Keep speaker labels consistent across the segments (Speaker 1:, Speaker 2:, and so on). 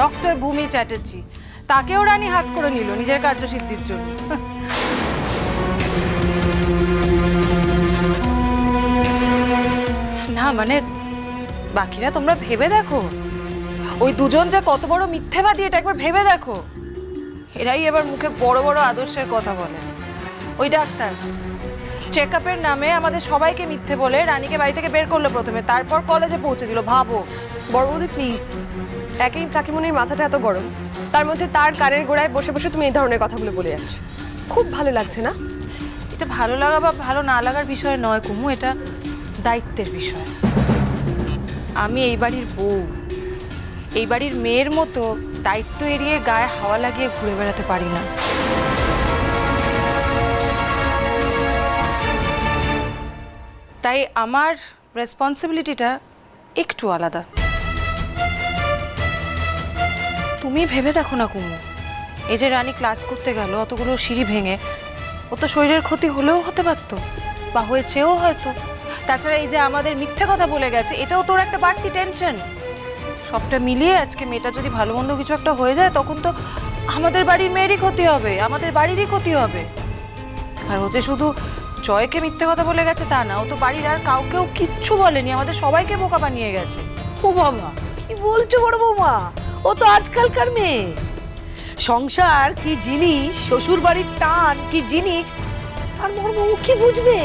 Speaker 1: Doctor ভূমি চ্যাটার্জি। তাকেও রানী হাত করে নিল নিজের কার্যসিদ্ধির জন্য। না মানে বাকিরা তোমরা ভেবে দেখো। ওই দুজন যে কত বড় মিথ্যেবাদী, এটা একবার ভেবে দেখো। এরাই এবার মুখে বড় বড় আদর্শের কথা বলে। ওই ডাক্তার চেক নামে আমাদের সবাইকে মিথ্যে বলে রানীকে বাড়ি থেকে বের করল প্রথমে। তারপর কলেজে পৌঁছে দিল। ভাবো
Speaker 2: বড় বৌদি প্লিজ একই কাকিমনির মাথাটা এত গরম। তার মধ্যে তার কানের গোড়ায় বসে বসে তুমি এই ধরনের কথাগুলো বলে যাচ্ছ। খুব ভালো লাগছে না?
Speaker 1: এটা ভালো লাগা বা ভালো না লাগার বিষয় নয় কুমু, এটা দায়িত্বের বিষয়। আমি এই বাড়ির বউ। এই বাড়ির মেয়ের মতো দায়িত্ব এড়িয়ে গায়ে হাওয়া লাগিয়ে ঘুরে বেড়াতে পারি না। তাই আমার রেসপন্সিবিলিটিটা একটু আলাদা। তুমি ভেবে দেখো না, কুমু। এই যে রানী ক্লাস করতে গেল, অতগুলো সিঁড়ি ভেঙে, ও তো শরীরের ক্ষতি হলেও হতে পারতো, বা হয়েছেও হয়তো। তাছাড়া এই যে আমাদের মিথ্যে কথা বলে গেছে, এটাও তোর একটা বাড়তি টেনশন সবটা মিলিয়ে আজকে মেয়েটা যদি ভালো মন্দ কিছু একটা হয়ে যায়, তখন তো আমাদের বাড়ির মেয়েরই ক্ষতি হবে, আমাদের বাড়িরই ক্ষতি হবে। আর ও যে শুধু জয়কে মিথ্যে কথা বলে গেছে তা না, ও তো বাড়ির আর কাউকেও কিচ্ছু বলেনি, আমাদের সবাইকে বোকা বানিয়ে গেছে।
Speaker 3: ও বাবা, কি বলছো বড় বৌমা? ও তো আজকালকার মেয়ে। সংসার কি জিনিস শ্বশুর বাড়ির টান কি জিনিস তার মর্ম ও কি বুঝবে?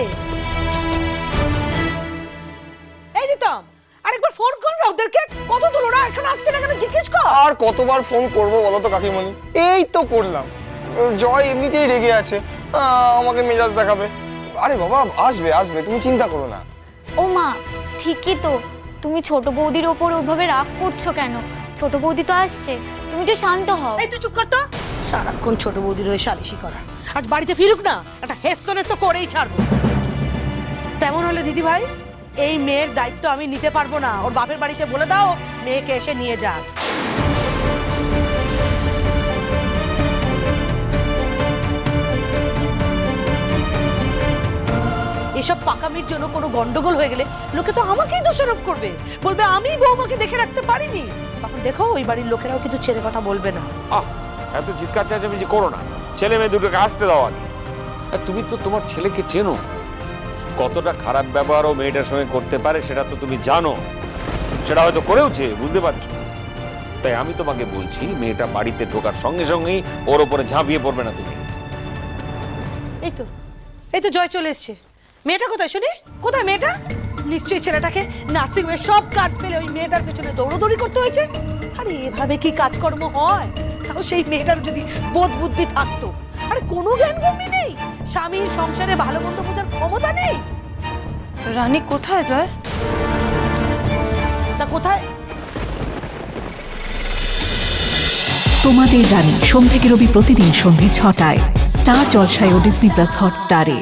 Speaker 3: এই রিতম আরেকবার ফোন কর না ওদেরকে কত দূর ওরা এখন আসছে না কেন জিজ্ঞেস কর।
Speaker 4: আর কতবার ফোন করব বলো তো কাকিমণি? এই তো করলাম। জয় এমনিতেই রেগে আছে আহ, আমাকে মেজাজ দেখাবে। আরে বাবা আসবে আসবে তুমি চিন্তা করো না।
Speaker 5: ও মা ঠিকই তো। তুমি ছোট বৌদির ওপর ওইভাবে রাগ করছ কেন? ছোট বৌদি তো আসছে। তুমি তো শান্ত হও।
Speaker 3: এই তুই চুপ কর তো। সারাক্ষণ ছোট বৌদির হয়ে সালিশি করা। আজ বাড়িতে ফিরুক না, একটা হেস্ত নেস্ত করেই ছাড়বো। তেমন হলে দিদি ভাই এই মেয়ের দায়িত্ব আমি নিতে পারব না। ওর বাপের বাড়িতে বলে দাও, মেয়েকে এসে নিয়ে যাক। এসব পাকামির জন্য কোনো গন্ডগোল হয়ে গেলে লোকে তো আমাকেই দোষারোপ করবে। বলবে আমি বৌমাকে দেখে রাখতে পারিনি। তখন দেখো ওই বাড়ির লোকেরাও কিন্তু ছেড়ে কথা বলবে না।
Speaker 6: আহ এত চিৎকার যে করো না। ছেলে মেয়ে দুটোকে আসতে দাও আগে। আর তুমি তো তোমার ছেলেকে চেনো। কতটা খারাপ ব্যবহার ও মেয়েটার সঙ্গে করতে পারে সেটা তো তুমি জানো। সেটা হয়তো করেওছে বুঝতে পারছ? তাই আমি তোমাকে বলছি মেয়েটা বাড়িতে ঢোকার সঙ্গে সঙ্গেই ওর ওপরে ঝাঁপিয়ে পড়বে না তুমি।
Speaker 3: এই তো এই তো জয় চলে এসছে। মেয়েটা কোথায় শুনি? কোথায় মেয়েটা? নিশ্চয়ই ছেলেটাকে নার্সিং হোমের সব কাজ পেলে ওই মেয়েটার পেছনে দৌড়দৌড়ি করতে হয়েছে। আরে এভাবে কি কাজকর্ম হয়? তাও সেই মেয়েটার যদি বোধ বুদ্ধি থাকতো। আরে কোনো জ্ঞান গম্যি নেই। স্বামীর সংসারে ভালো মন্দ বোঝার ক্ষমতা নেই।
Speaker 1: রানী কোথায় জয়?
Speaker 3: তা কোথায়?
Speaker 7: তোমাদের রানী সোম থেকে রবি প্রতিদিন সন্ধ্যে ছটায়। স্টার জলসায় ও ডিসনি প্লাস হটস্টারে।